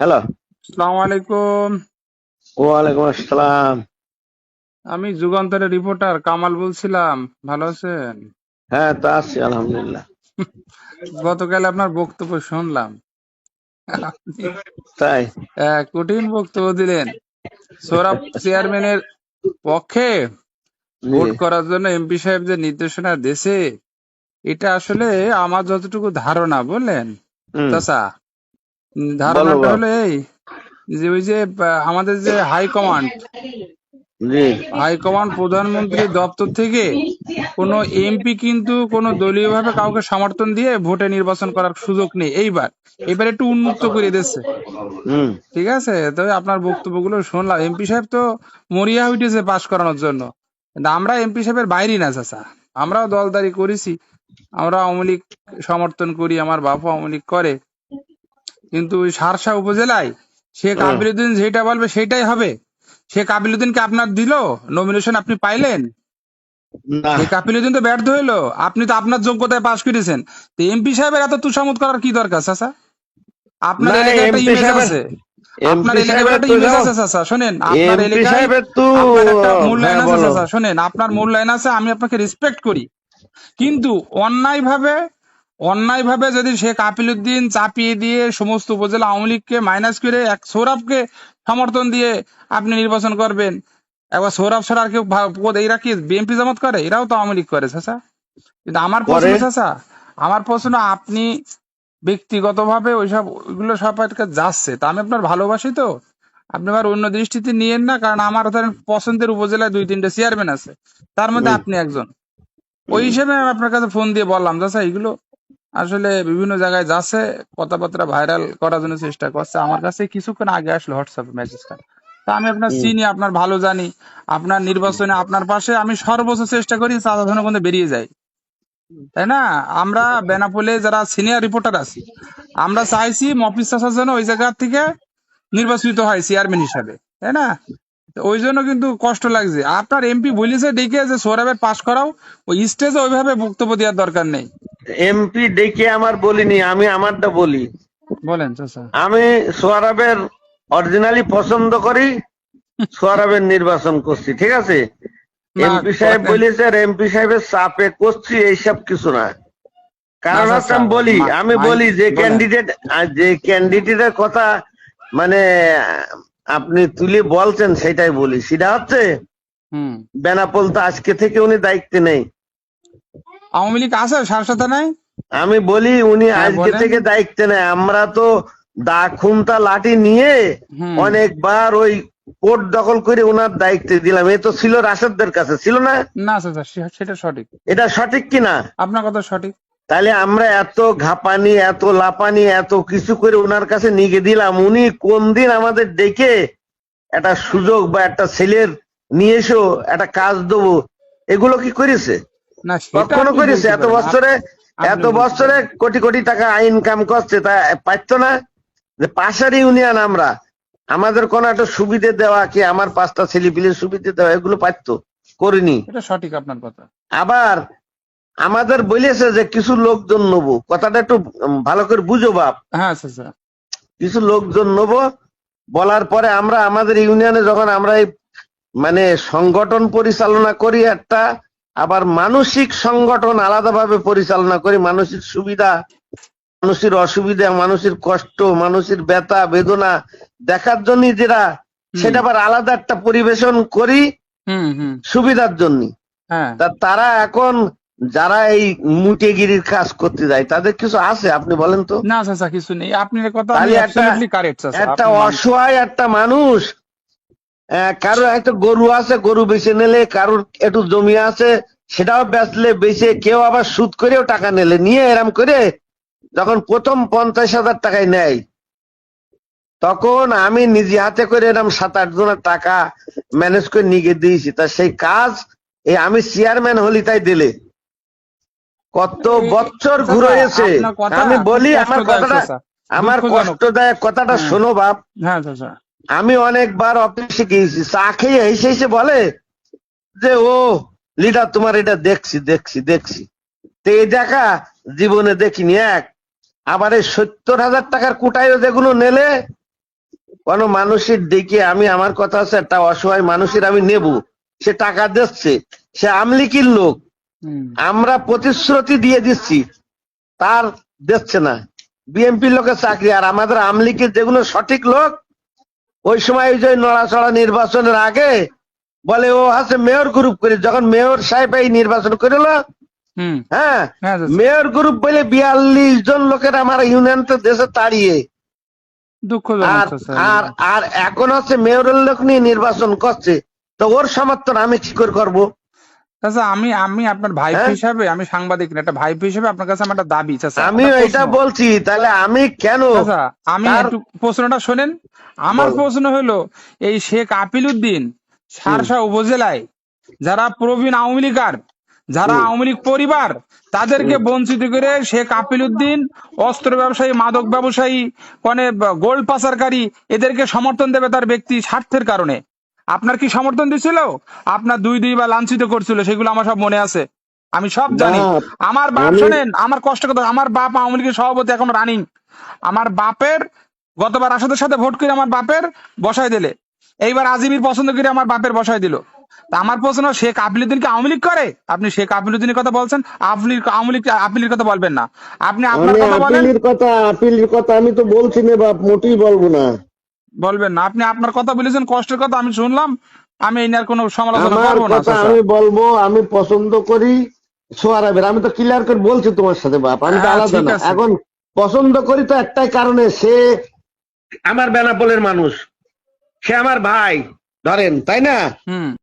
Hello. আসসালামু আলাইকুম ওয়ালাইকুম আসসালাম। আমি যুগান্তরের রিপোর্টার কামাল বলছিলাম। ভালো আছেন? হ্যাঁ তা আছি আলহামদুলিল্লাহ। গতকাল আপনার বক্তব্য শুনলাম। তাই? এক কঠিন বক্তব্য দিলেন। সোরাব চেয়ারম্যানের পক্ষে ভোট করার জন্য এমপি সাহেব যে নির্দেশনা দেছে এটা আসলে আমার যতটুকু ধারণা বললেন। চাচা ধারণাটা হলো এই যে ওই যে আমাদের যে হাই কমান্ড জি। হাইকমান্ড প্রধানমন্ত্রী দপ্তর থেকে কোন এমপি কিন্তু কোন দলীয় ভাবে কাউকে সমর্থন দিয়ে ভোটে নির্বাচন করার সুযোগ নেই। এইবার এবার একটু উন্মুক্ত করে দিচ্ছে হুম। ঠিক আছে? তবে আপনার বক্তব্যগুলো শুনলাম। এমপি সাহেব তো মরিয়া হইতেছে পাশ করানোর জন্য। কিন্তু আমরা এমপি সাহেবের বাইরে না চাচা। আমরাও দলদারি করেছি। আমরা আওয়ামী লীগ সমর্থন করি আমার বাপু আওয়ামী লীগ করে। কিন্তু ওই সারসা উপজেলায় শেখ হুম। আবিরুদ্দিন যেটা বলবে সেটাই হবে। শেখ আবিরুদ্দিনকে আপনার দিল নমিনেশন আপনি পাইলেন। না। শেখ আপিলুদ্দিন তো ব্যর্থ হইল আপনি তো আপনার যোগ্যতায় পাশ করেছেন। তো এমপি সাহেবের এত তুষামত করার কি দরকার চাচা? আপনার এলাকায় একটা ইমেজ আছে। আপনার এলাকায় একটা ইমেজ আছে চাচা শোনেন আপনার এলাকায় মূল্যায়ন হ্যাঁ, আছে চাচা শোনেন আপনার মূল্যায়ন আছে আমি আপনাকে রেসপেক্ট করি। কিন্তু অন্যায় ভাবে অন্যায় ভাবে যদি শেখ আপিলুদ্দিন চাপিয়ে দিয়ে সমস্ত উপজেলা আওয়ামী লীগকে মাইনাস করে এক সৌরভকে সমর্থন দিয়ে আপনি নির্বাচন করবেন একবার সৌরভ আর কেউ এরা কি বিএনপি জামাত করে? এরাও তো আওয়ামী লীগ করে চাচা। কিন্তু আমার প্রশ্ন। চাচা আমার প্রশ্ন আপনি ব্যক্তিগতভাবে ওইসব ওইগুলো সব যাচ্ছে। তা আমি আপনার ভালোবাসি তো। আপনি আবার অন্য দৃষ্টিতে নিয়েন না কারণ আমার ধরেন পছন্দের উপজেলায় দুই তিনটে চেয়ারম্যান আছে। তার মধ্যে আপনি একজন। ওই হিসেবে আমি আপনার কাছে ফোন দিয়ে বললাম চাচা এগুলো আসলে বিভিন্ন জায়গায় যাচ্ছে কথাবার্তা ভাইরাল করার জন্য চেষ্টা করছে। আমার কাছে কিছুক্ষণ আগে আসলো হোয়াটসঅ্যাপ মেসেজটা তা আমি আপনার চিনি আপনার ভালো জানি আপনার নির্বাচনে আপনার পাশে আমি সর্বোচ্চ চেষ্টা করি চাঁদা ধনগন্ধে বেরিয়ে যাই তাই না? আমরা বেনাপোলে যারা সিনিয়র রিপোর্টার আছি আমরা চাইছি মফিজ চাষার জন্য ওই জায়গা থেকে নির্বাচিত হয় চেয়ারম্যান হিসাবে। তাই না? ওই জন্য কিন্তু কষ্ট লাগছে। আপনার এমপি বলেছে ডেকে যে সৌরভের পাশ করাও ওই স্টেজে ওইভাবে বক্তব্য দেওয়ার দরকার নেই। এমপি ডেকে আমার বলিনি আমি আমারটা বলি। বলেন চাচা। আমি সোয়ারাবের অরিজিনালি পছন্দ করি সোয়ারাবের নির্বাচন করছি ঠিক আছে? এমপি সাহেব। বলেছে এমপি সাহেবের চাপে করছি এইসব কিছু না। কারণ হচ্ছে আমি বলি আমি বলি যে ক্যান্ডিডেট যে ক্যান্ডিডেটের কথা মানে আপনি তুলে বলছেন সেটাই বলি। সেটা হচ্ছে বেনাপোল তো আজকে থেকে উনি দায়িত্বে নেই। আওয়ামী লীগ আছে সারসাথে নাই? আমি বলি উনি হ্যাঁ, আজকে থেকে দায়িত্বে নেই আমরা তো দা খুন্তা লাঠি নিয়ে অনেকবার ওই কোর্ট দখল করে ওনার দায়িত্বে দিলাম। এ তো ছিল রাশেদদের কাছে ছিল না? না চাচা সে- সেটা সঠিক। এটা সঠিক কিনা আপনার কথা সঠিক। তাহলে আমরা এত ঘাপানি এত লাপানি এত কিছু করে ওনার কাছে নিয়ে দিলাম। উনি কোন দিন আমাদের ডেকে একটা সুযোগ বা একটা ছেলের নিয়ে এসো একটা কাজ দেবো। এগুলো কি করেছে? না কখনো করেছে এত বছরে এত বছরে কোটি কোটি টাকা ইনকাম করছে তা পাইতো না? যে পাশের ইউনিয়ন আমরা আমাদের কোন একটা সুবিধে দেওয়া কি আমার পাঁচটা ছেলে পিলের সুবিধে দেওয়া এগুলো পাইতো করিনি। এটা সঠিক আপনার কথা। আবার আমাদের বলেছে যে কিছু লোকজন নেব। কথাটা একটু ভালো করে বুঝো বাপ। হ্যাঁ কিছু লোকজন নেব বলার পরে আমরা আমাদের ইউনিয়নে যখন আমরা এই মানে সংগঠন পরিচালনা করি একটা আবার মানসিক সংগঠন আলাদাভাবে পরিচালনা করি মানসিক সুবিধা মানুষের অসুবিধা মানুষের কষ্ট মানুষের ব্যথা বেদনা দেখার জন্য যেটা সেটা আবার আলাদা একটা পরিবেশন করি সুবিধার জন্য। হ্যাঁ। তা তারা এখন যারা এই মুটেগিরির কাজ করতে যায় তাদের কিছু আছে? আপনি বলেন তো। না চাচা কিছু নেই। আপনার কথা চাচা একটা অসহায় একটা মানুষ কারোর একটা গরু আছে গরু বেচে নিলে কারোর একটু জমি আছে সেটাও বেচলে বেচে কেউ আবার সুদ করেও টাকা নিলে। নিয়ে এরম করে যখন প্রথম পঞ্চাশ হাজার টাকায় নেয় তখন আমি নিজে হাতে করে এরম সাত আট জনের টাকা ম্যানেজ করে নিয়ে দিয়েছি। তা সেই কাজ এই আমি চেয়ারম্যান হলি তাই দিলে। কত বছর ঘুরেছে। আমি বলি আমার কথাটা আমার কষ্টদায়ক। কথাটা হ্যাঁ। শোনো বাপ। হ্যাঁ আমি অনেকবার অফিসে গিয়েছি চা খেয়ে হেসে হেসে বলে যে ও লিডার তোমার এটা দেখছি দেখছি দেখছি। তো এই দেখা জীবনে দেখিনি এক। আবার এই সত্তর হাজার টাকার কুটাইও যেগুলো নেলে কোন মানুষের দিকে আমি আমার কথা আছে একটা অসহায় মানুষের আমি নেব। সে টাকা দিচ্ছে সে আমলিকির লোক। আমরা প্রতিশ্রুতি দিয়ে দিচ্ছি তার দিচ্ছে না। বিএনপি লোকের চাকরি আর আমাদের আমলিকের যেগুলো সঠিক লোক ওই সময় ওই যে নড়াচড়া নির্বাচনের আগে বলে ও আছে মেয়র গ্রুপ করে। যখন মেয়র সাহেব এই নির্বাচন করল হুম। হ্যাঁ হ্যাঁ মেয়র গ্রুপ বলে বিয়াল্লিশ জন লোকের আমার ইউনিয়ন তো দেশে তাড়িয়ে। আর আর আর এখন হচ্ছে মেয়রের লোক নিয়ে নির্বাচন করছে। তো ওর সমর্থন আমি কি করে করব? চাচা আমি আমি আপনার ভাই হ্যাঁ? হিসাবে আমি সাংবাদিক না একটা ভাই হিসাবে আপনার কাছে আমার একটা দাবি চাচা আমি এটা বলছি তাহলে আমি কেন? চাচা আমি একটু প্রশ্নটা শোনেন। আমার প্রশ্ন হলো এই শেখ আপিল উদ্দিন সারসা উপজেলায় যারা প্রবীণ আওয়ামী লীগার যারা আওয়ামী লীগ পরিবার তাদেরকে বঞ্চিত করে শেখ আপিল উদ্দিন অস্ত্র ব্যবসায়ী মাদক ব্যবসায়ী মানে গোল্ড পাচারকারী এদেরকে সমর্থন দেবে তার ব্যক্তি স্বার্থের কারণে। আপনার কি সমর্থন দিছিল? আপনার দুই দুই বা লাঞ্ছিত করছিল সেগুলো আমার সব মনে আছে। আমি সব জানি। আমার বাপ শোনেন আমার কষ্ট কথা আমার বাপ আওয়ামী লীগের সভাপতি এখন রানিং আমার বাপের গতবার আসাদের সাথে ভোট করে আমার বাপের বসাই দিলে। এইবার আজিমির পছন্দ করে আমার বাপের বসাই দিল। তা আমার প্রশ্ন শেখ আপিলুদ্দিন কি আওয়ামী লীগ করে? আপনি শেখ আপিলুদ্দিনের কথা বলছেন আপনি আওয়ামী লীগ আপিলের কথা বলবেন না। আপনি আপনার কথা বলেন। কথা আপিলের কথা আমি তো বলছি না বাপ মোটেই বলব না। বলবেন না। আপনি আপনার কথা বলেছেন কষ্টের কথা আমি শুনলাম। আমি এই নিয়ে কোনো সমালোচনা করব না আমি বলব আমি পছন্দ করি সোয়ারাবের আমি তো ক্লিয়ার করে বলছি তোমার সাথে বাপ। আমি তো হ্যাঁ, আলাদা না। এখন পছন্দ করি তো একটাই কারণে সে আমার বেনাপোলের মানুষ। সে আমার ভাই ধরেন তাই না? হুম।